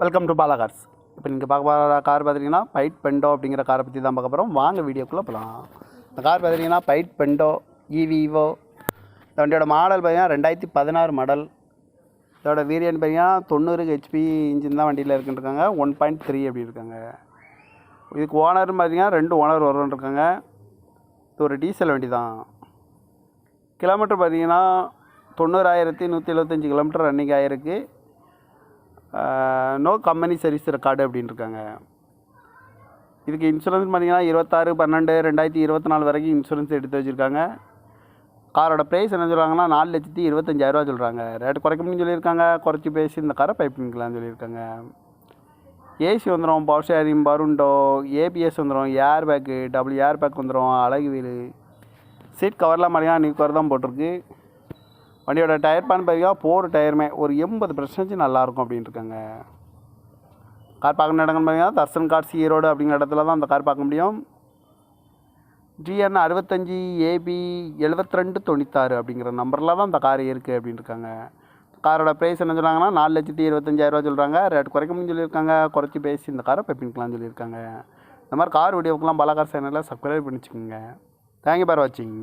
Welcome to Bala cars இப்போ நீங்கள் பார்க்க போகிற கார் பார்த்துட்டிங்கன்னா பைட் பெண்டோ அப்படிங்கிற காரை பற்றி தான் பார்க்க போகிறோம் வாங்க வீடியோக்குள்ளே போகலாம் இந்த கார் பார்த்துட்டிங்கன்னா பைட் பெண்டோ இவிவோ இந்த வண்டியோட மாடல் பார்த்தீங்கன்னா ரெண்டாயிரத்தி பதினாறு மாடல் இதோட வீரியன் பார்த்தீங்கன்னா தொண்ணூறு ஹெச்பி இன்ஜின் தான் வண்டியில் இருக்குன்றிருக்காங்க. ஒன் பாயிண்ட் த்ரீ அப்படி இருக்காங்க. இதுக்கு ஓனர்னு பார்த்தீங்கன்னா ரெண்டு ஓனர் வரும்னு இருக்காங்க இது ஒரு டீசல் வண்டி தான் கிலோமீட்டர் பார்த்தீங்கன்னா தொண்ணூறாயிரத்தி நூற்றி எழுபத்தஞ்சி கிலோமீட்டர் ரன்னிங் ஆகிருக்கு நோ கம்பெனி சர்வீஸ் ரெக்கார்டு அப்படின்னு இருக்காங்க இதுக்கு இன்சூரன்ஸ் பார்த்தீங்கன்னா இருபத்தாறு பன்னெண்டு ரெண்டாயிரத்தி இருபத்தி நாலு வரைக்கும் இன்சூரன்ஸ் எடுத்து வச்சுருக்காங்க. காரோட ப்ரைஸ் என்ன சொல்கிறாங்கன்னா நாலு லட்சத்தி இருபத்தஞ்சாயிரரூவா சொல்கிறாங்க ரேட் குறைக்க சொல்லியிருக்காங்க. குறைச்சி பேசி இந்த காரை பைப் பண்ணிக்கலாம்னு சொல்லியிருக்காங்க. ஏசி வந்துடும் பவர் ஷேரிங் பருண்டோ ஏபிஎஸ் வந்துடும் air bag double air bag வந்துடும் அழகு வீல் சீட் கவர்லாம் பார்த்தீங்கன்னா நியூ கவர் தான் போட்டிருக்கு. வண்டியோட டயர் பேன் பார்த்தீங்கன்னா போர் டயருமே ஒரு எண்பது பர்சன்டேஜ் நல்லாயிருக்கும் அப்படின்னு இருக்காங்க கார் பார்க்கணும் இடங்கள்னு பார்த்தீங்கன்னா தர்சன் கார்ஸ் ஈரோடு அப்படிங்கிற இடத்துல தான் அந்த கார் பார்க்க முடியும். ஜிஎன் அறுபத்தஞ்சி ஏபி எழுபத்தி ரெண்டு தொண்ணூத்தாறு அப்படிங்கிற நம்பரில் தான் அந்த கார் இருக்குது அப்படின்னு இருக்காங்க காரோட ப்ரைஸ் என்ன சொல்கிறாங்கன்னா நாலு லட்சத்தி இருபத்தஞ்சாயிரரூவா சொல்கிறாங்க ரேட் குறைக்க சொல்லியிருக்காங்க. குறைச்சி பேசி இந்த காரை பெப்பிங்கலாம்னு சொல்லியிருக்காங்க. இந்த மாதிரி கார் வீடியோக்கெலாம் பலாகார் சேனலில் சப்ஸ்கிரைப் பண்ணிச்சுக்கோங்க. தேங்க்யூ பார் வாட்சிங்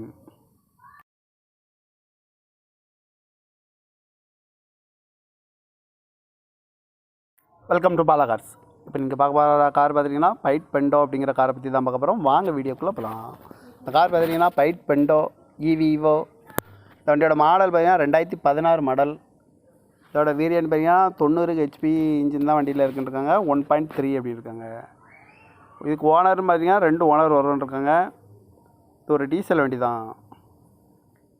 வெல்கம் டு பாலா கார்ஸ் இப்போ நீங்கள் பார்க்க போகிற கார் பார்த்துட்டிங்கன்னா பைட் பெண்டோ அப்படிங்கிற காரை பற்றி தான் பார்க்க போகிறோம் வாங்க வீடியோக்குள்ளே போகலாம் இந்த கார் பார்த்துட்டிங்கன்னா பைட் பெண்டோ இவிவோ இந்த வண்டியோட மாடல் பார்த்தீங்கன்னா ரெண்டாயிரத்தி பதினாறு மாடல் இதோட வேரியன்ட் பார்த்தீங்கன்னா தொண்ணூறு ஹெச்பி இன்ஜின் தான் வண்டியில் இருக்குன்றிருக்காங்க. ஒன் பாயிண்ட் த்ரீ அப்படி இருக்காங்க. இதுக்கு ஓனர்னு பார்த்தீங்கன்னா ரெண்டு ஓனர் வரும்னு இருக்காங்க இது ஒரு டீசல் வண்டி தான்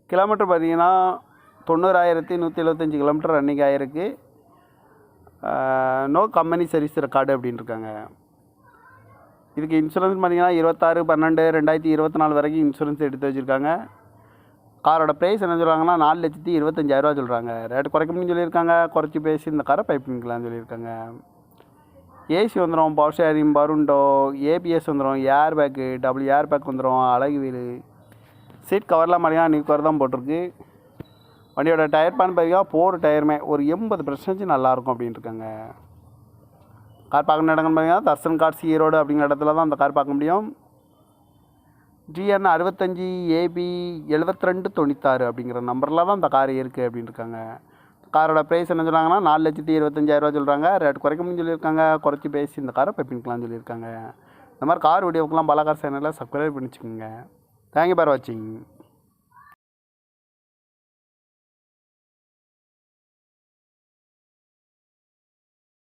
கிலோமீட்டர் பார்த்தீங்கன்னா தொண்ணூறாயிரத்தி நூற்றி எழுபத்தஞ்சி கிலோமீட்டர் ரன்னிங் ஆகிருக்கு நோ கம்பெனி சர்வீஸ் ரெக்கார்டு அப்படின்னு இருக்காங்க இதுக்கு இன்சூரன்ஸ் பார்த்தீங்கன்னா இருபத்தாறு பன்னெண்டு ரெண்டாயிரத்தி இருபத்தி நாலு வரைக்கும் இன்சூரன்ஸ் எடுத்து வச்சுருக்காங்க. காரோட ப்ரைஸ் என்ன சொல்கிறாங்கன்னா நாலு லட்சத்தி இருபத்தஞ்சாயிரரூவா சொல்கிறாங்க ரேட் குறைக்கணும்னு சொல்லியிருக்காங்க. குறைச்சி பேசி இந்த காரை பைப் பண்ணிக்கலாம்னு சொல்லியிருக்காங்க. ஏசி வந்துடும் பவர் ஷேரிங் பருண்டோ ஏபிஎஸ் வந்துடும் air bag double air bag வந்துடும் அழகு வீடு. சீட் கவர்லாம் பார்த்தீங்கன்னா நியூ கவர் தான் போட்டிருக்கு. வண்டியோட டயர் பேன் பார்த்தீங்கன்னா போகிற டயருமே. ஒரு எண்பது பர்சன்டேஜ் நல்லாயிருக்கும் அப்படின்னு இருக்காங்க கார் பார்க்கணும் இடங்கள்னு பார்த்தீங்கன்னா தர்சன் கார்ஸ் ஈரோடு அப்படிங்கிற இடத்துல தான் அந்த கார் பார்க்க முடியும். ஜிஎன் அறுபத்தஞ்சி ஏபி எழுபத்தி ரெண்டு தொண்ணூத்தாறு அப்படிங்கிற நம்பரில் தான் அந்த கார் இருக்குது அப்படின்னு இருக்காங்க காரோட ப்ரைஸ் என்ன சொல்கிறாங்கன்னா நாலு லட்சத்தி இருபத்தஞ்சாயிரரூவா சொல்கிறாங்க ரேட் குறைக்க முடியும்னு சொல்லியிருக்காங்க. குறைச்சி பேசி இந்த காரை பெப்பிங்கலாம்னு சொல்லியிருக்காங்க. இந்த மாதிரி கார் வீடியோக்கெலாம் பல கார் சேனலில் சப்ஸ்கிரைப் பண்ணிச்சுக்கோங்க. தேங்க்யூ பார் வாட்சிங்